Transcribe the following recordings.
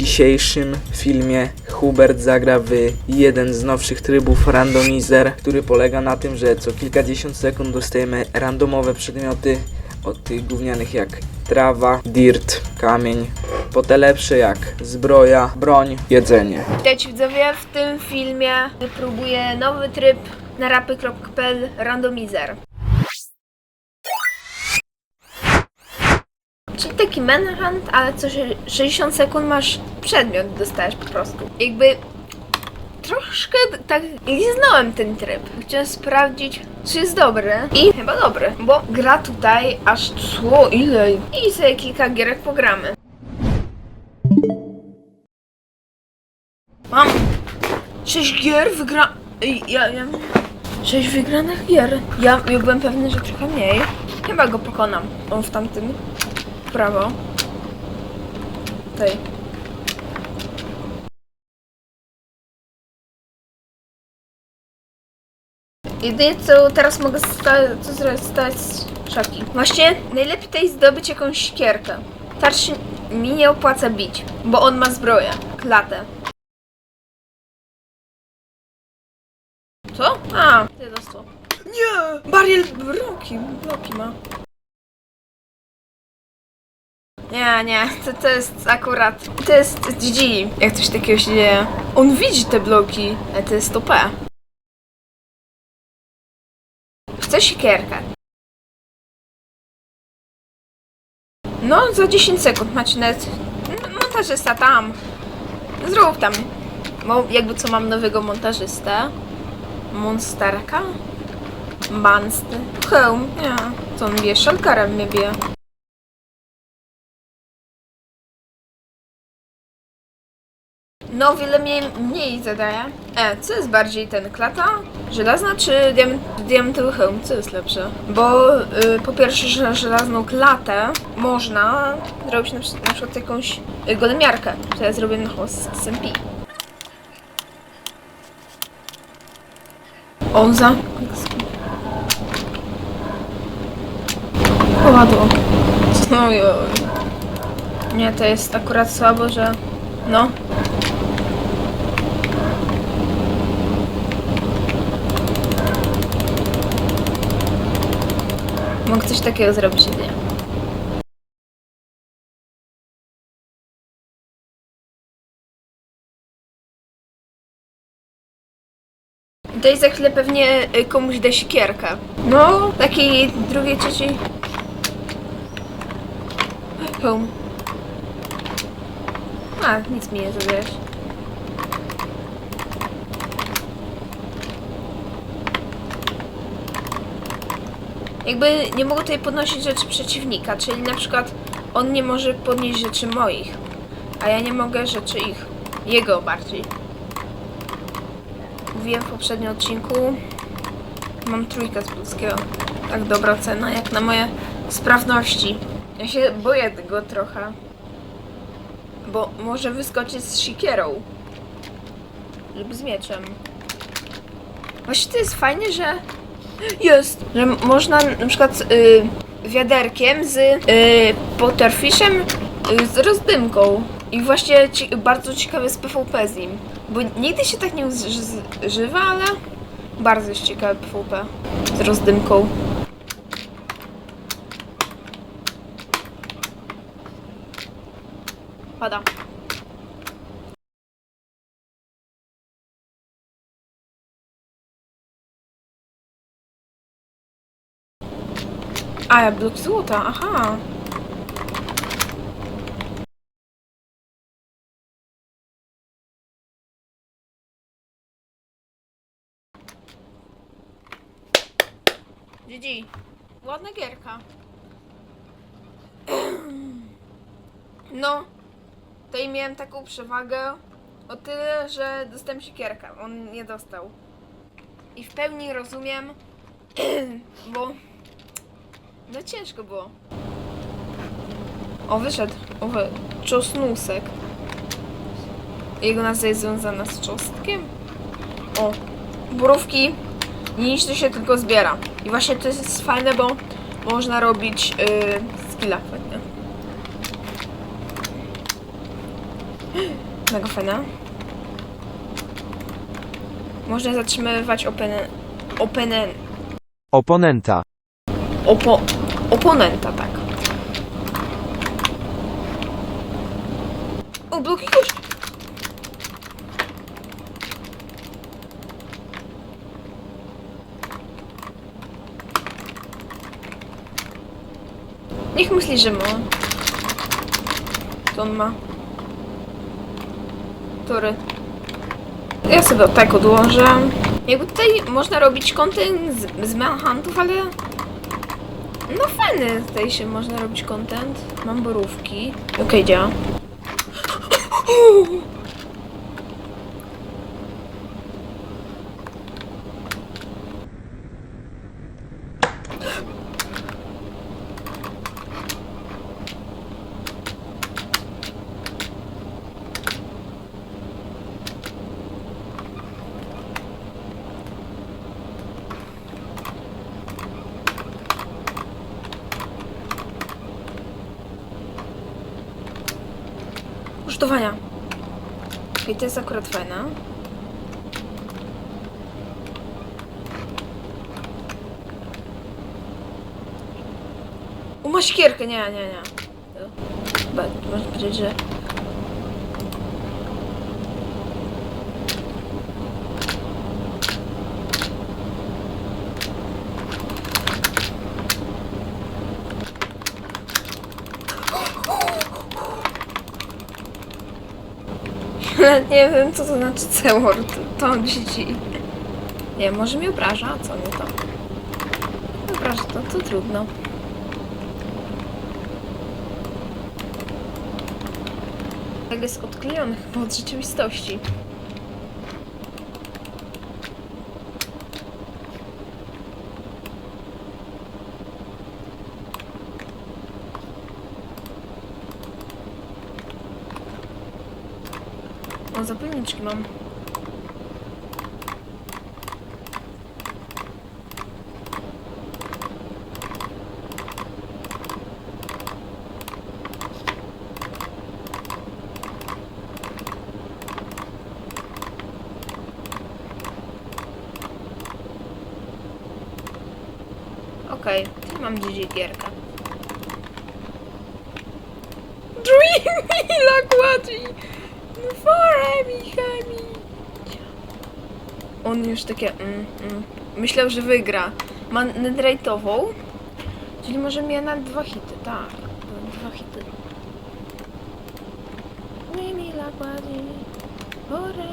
dzisiejszym filmie Hubert zagra w jeden z nowszych trybów Randomizer, który polega na tym, że co kilkadziesiąt sekund dostajemy randomowe przedmioty od tych gównianych jak trawa, dirt, kamień, po te lepsze jak zbroja, broń, jedzenie. Witajcie widzowie, w tym filmie próbuję nowy tryb na rapy.pl randomizer. Czyli taki manhunt, ale co sze- 60 sekund masz przedmiot, dostajesz po prostu. Jakby troszkę tak liznąłem ten tryb. Chciałem sprawdzić, czy jest dobry i chyba dobry, bo gra tutaj aż co, ile? I sobie kilka gierek pogramy. Mam 6 gier wygra... Ja, ja... 6 wygranych gier. Ja, ja byłem pewny, że trochę mniej. Chyba go pokonam. On w tamtym. Prawo. Tej. Jedynie co teraz mogę co zrobić, stać szaki. Właśnie najlepiej tutaj zdobyć jakąś siekierkę. Tarczy mi nie opłaca bić, bo on ma zbroję. Klatę. Co? A, ty dostał. Nie! Bariel bloki, bloki ma. Nie, nie, to, to jest akurat, to jest GG, jak coś takiego się dzieje. On widzi te bloki, ale to jest OP. Chcę siekierkę. No, za 10 sekund macie net. Montażysta tam. Zrób tam. Bo jakby co mam nowego montażystę. Monsterka? Monster. Hełm, nie. Co on bije? Szalkarem mnie bije. No, wiele mniej, mniej zadaje. E, co jest bardziej ten klata? Żelazna czy diament, diamentowy hełm? Co jest lepsze? Bo y, po pierwsze, że żelazną klatę można zrobić na, na przykład jakąś y, golemiarkę. To ja zrobię na host SMP. On za... Poładło. Ojoj. Nie, to jest akurat słabo, że... No. Mógł coś takiego zrobić jedynie. Daj za chwilę pewnie y, komuś da siekierkę. No, takiej drugiej, trzeciej. Home. A, nic mi nie zadajesz. Jakby nie mogę tutaj podnosić rzeczy przeciwnika, czyli na przykład on nie może podnieść rzeczy moich, a ja nie mogę rzeczy ich. Jego bardziej. Mówiłem w poprzednim odcinku, mam trójkę z polskiego. Tak dobra cena, jak na moje sprawności. Ja się boję tego trochę. Bo może wyskoczyć z sikierą. Lub z mieczem. Właśnie to jest fajnie, że jest, że można na przykład y, wiaderkiem z y, potterfishem y, z rozdymką. I właśnie ci, bardzo ciekawe jest PvP z nim. Bo nigdy się tak nie używa, ale bardzo jest ciekawe PvP z rozdymką. Pada. A, blok złota, aha. GG. Ładna gierka. No, tutaj miałem taką przewagę o tyle, że dostałem siekierkę. On nie dostał. I w pełni rozumiem, bo no ciężko było. O, wyszedł. O, wy... czosnusek. Jego nazwa jest związana z czosnkiem. O, borówki nie niszczy się, tylko zbiera. I właśnie to jest fajne, bo można robić yy, skilla fajnie. Mega fajna. Można zatrzymywać open... Open... Oponenta. Opo... Oponenta, tak. O, bloki kości! Niech myśli, że ma. To on ma. Tory. Ja sobie tak odłożę. Jakby tutaj można robić content z, z manhuntów, ale... No fajny tutaj się można robić content. Mam borówki. Okej, działa. Kosztowania. Okej, to jest akurat fajna. U, ma siekierkę, nie, nie, nie. Chyba można powiedzieć, że... Nawet nie wiem, co to znaczy C-word. To dzieci. Nie, może mnie obraża, co mnie to? Obraża to, to trudno. Tak jest odklejony chyba od rzeczywistości. O, zapalniczki mam. Okej, okay, mam GG gierkę. On już takie mm, mm. Myślał, że wygra. Ma netherite'ową, czyli może mieć na dwa hity, tak. Dwa hity. Dreamy Lakładzi, fora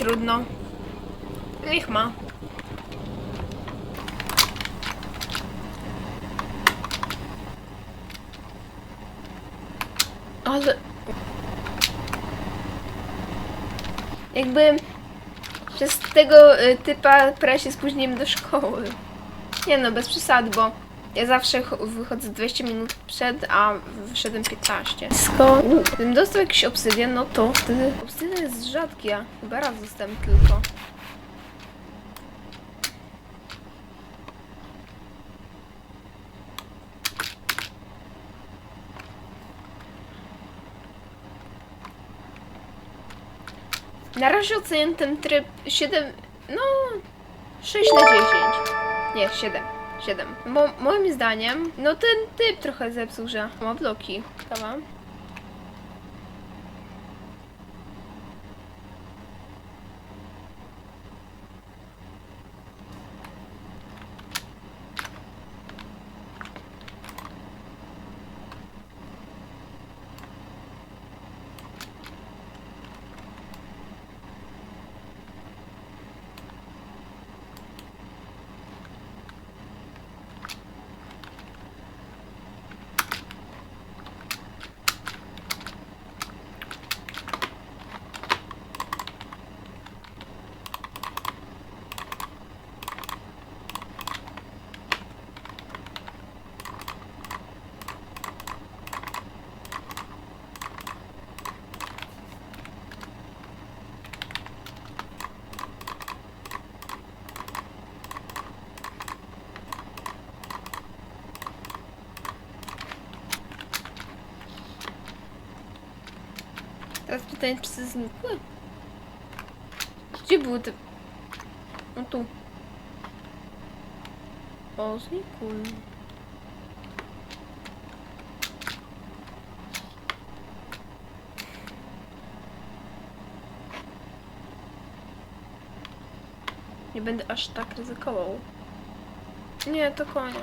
trudno. Niech ma. Ale... Jakby... Przez tego y, typa prawie się spóźniłem do szkoły. Nie no, bez przesady, bo ja zawsze ch- wychodzę 20 minut przed, a wyszedłem 15. Skoro gdybym dostał jakiś obsydian, no to wtedy obsydian jest rzadki, a chyba raz dostałem tylko. Na razie oceniam ten tryb 7, no 6 na 10. Nie, 7. 7. Bo moim zdaniem, no ten typ trochę zepsuł, że ma bloki. Kawa. Tęczce znikły? Gdzie były te... No tu. O, znikły. Nie będę aż tak ryzykował. Nie, to konia.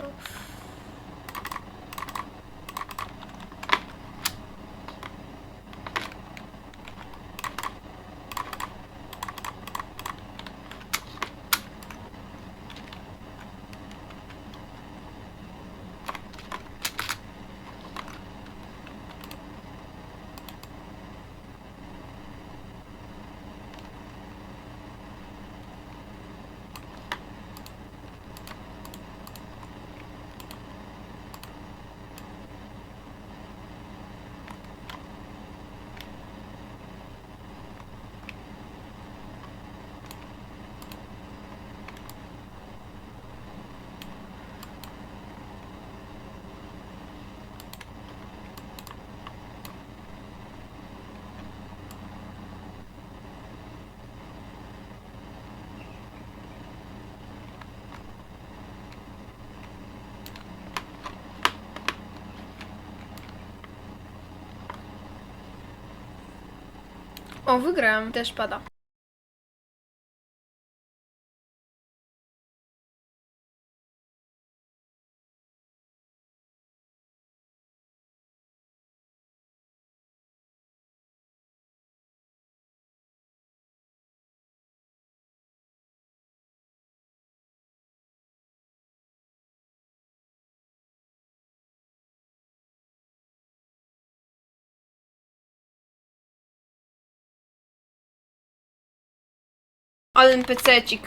O, wygrałem. Też pada. Ale NPC-cik.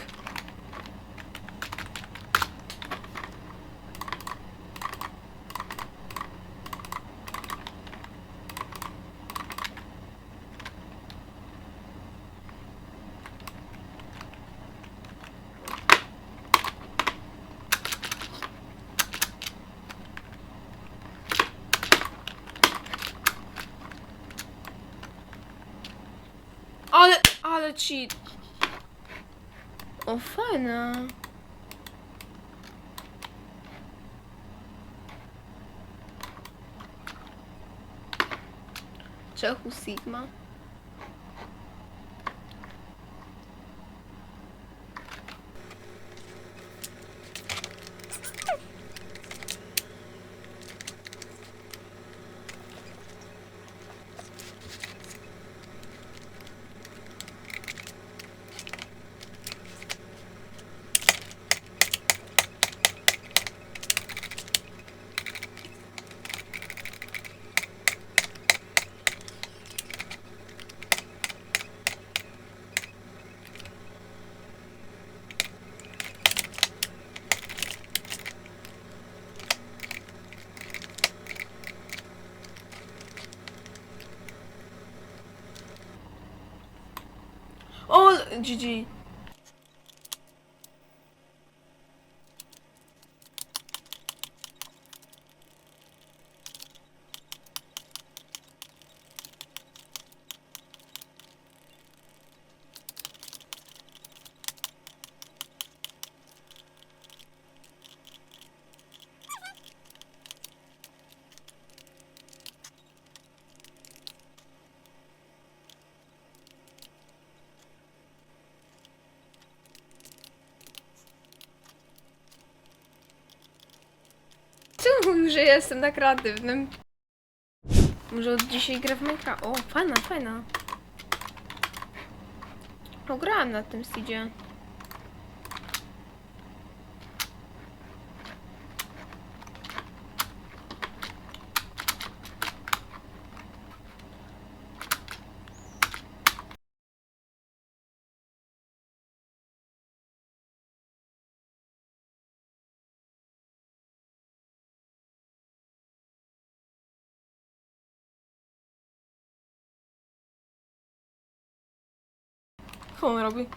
Ale, ale cheat. O, fajne. Czechu Sigma. O, GG. Mówił, że jestem na kreatywnym? Może od dzisiaj grę w Minecraft. O, fajna, fajna. O, grałem na tym Seedzie. Co on robi?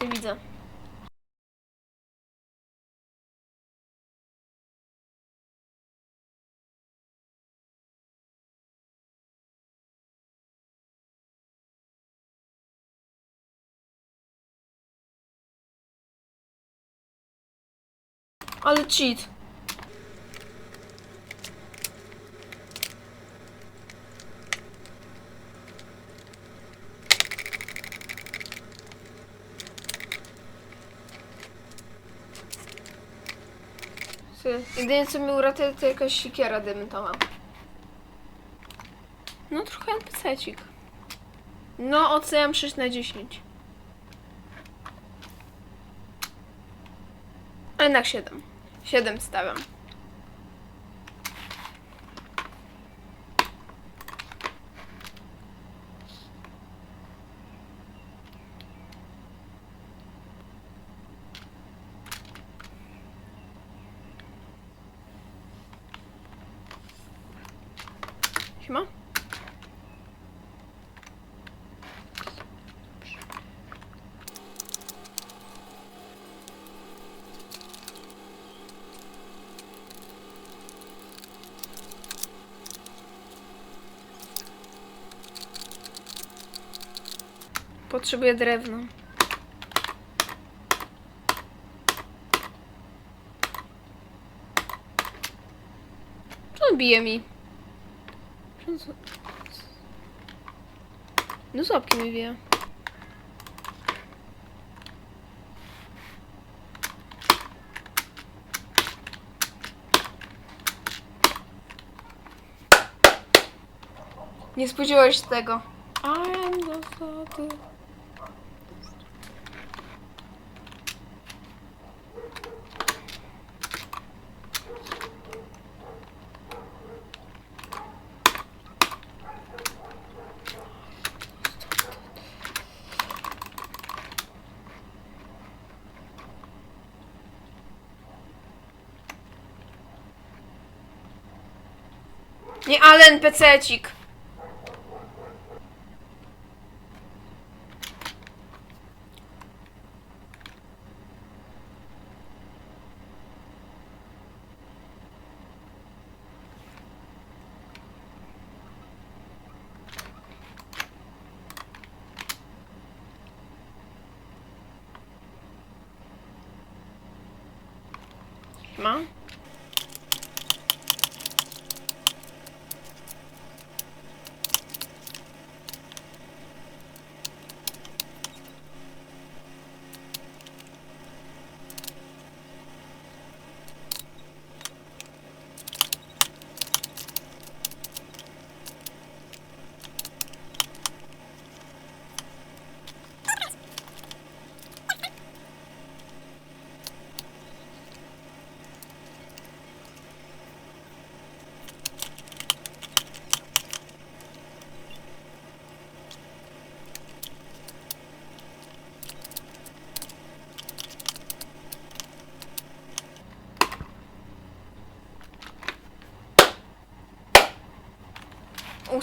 Nie widzę. Ale cheat. Ty, Jedynie co mi uratuje to jakaś siekiera dementowa. No trochę NPC-cik. No oceniam 6 na 10. A jednak 7. 7 stawiam. Potrzebuję drewna. Co on bije mi? No z łapki mi bije. Nie spodziewałeś się tego. I am the father. Nie, ale NPC-cik. Ma?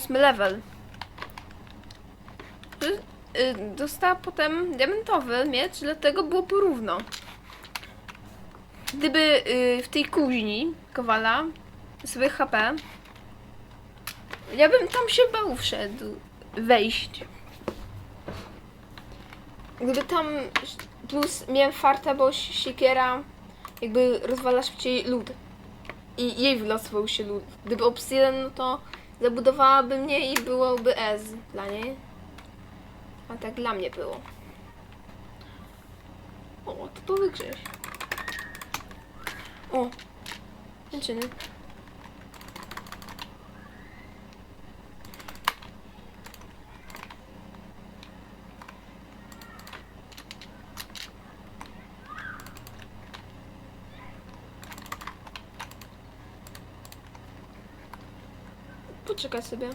Ósmy level. Y, y, Dostała potem diamentowy miecz, dlatego było porówno. Gdyby y, w tej kuźni Kowala sobie HP, ja bym tam się bał wszedł, wejść. Gdyby tam plus miałem farta, bo siekiera jakby rozwala szybciej lód. I jej wylosował się lód. Gdyby obsidian, no to zabudowałaby mnie i byłoby S dla niej. A tak dla mnie było. O, to to wygrześ. O, kończyny. Poczekaj sobie.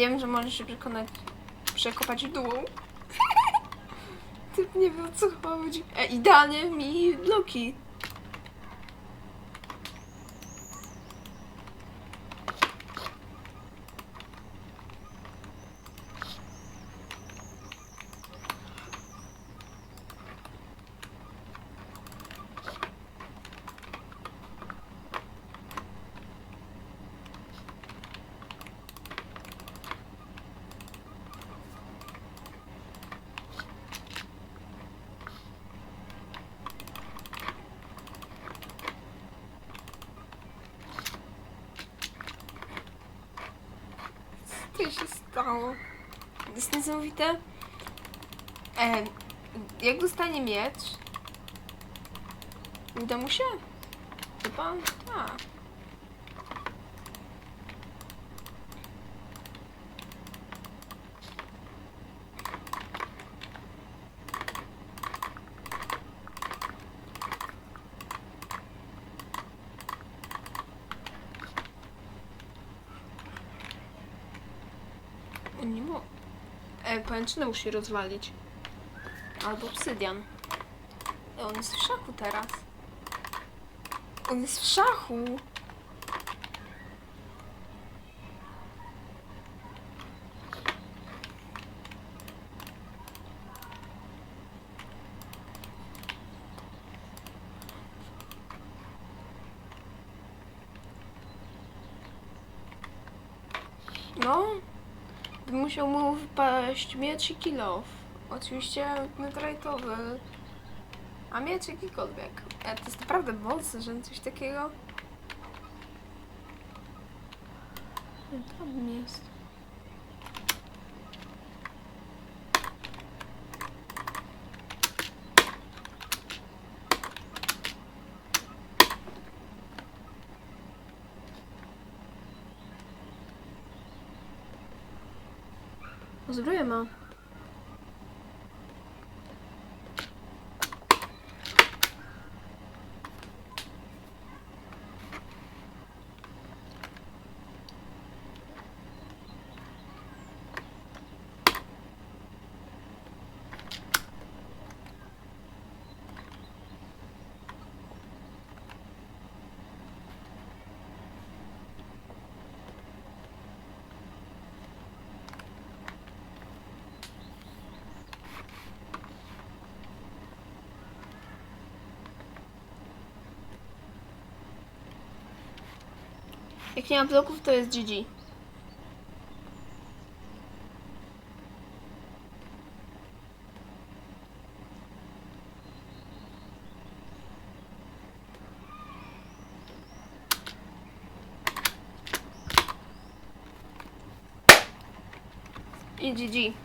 Wiem, że możesz się przekonać, przekopać dół. Typ nie wie o co chodzi. E, idealnie mi bloki. Co stało? To jest niesamowite. E, jak dostanie miecz? Uda mu się? Chyba tak. On nie mo... E, pajęczynę musi rozwalić. Albo obsydian. E, on jest w szachu teraz. On jest w szachu. No, by musiał mu wypaść miecz i kilof. Oczywiście metrajtowy. A miecz jakikolwiek. E, to jest naprawdę mocne, że coś takiego. Tam jest. Zbroję ma. Jak nie ma bloków, to jest GG. I GG.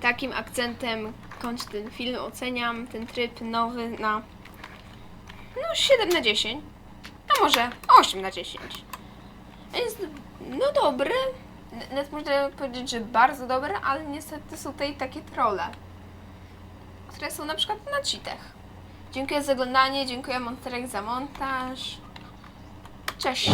Takim akcentem kończę ten film. Oceniam ten tryb nowy na no 7 na 10. A może 8 na 10. Jest no dobry. N- Nawet można powiedzieć, że bardzo dobry, ale niestety są tutaj takie trolle, które są na przykład na cheatach. Dziękuję za oglądanie, dziękuję Monterek za montaż. Cześć!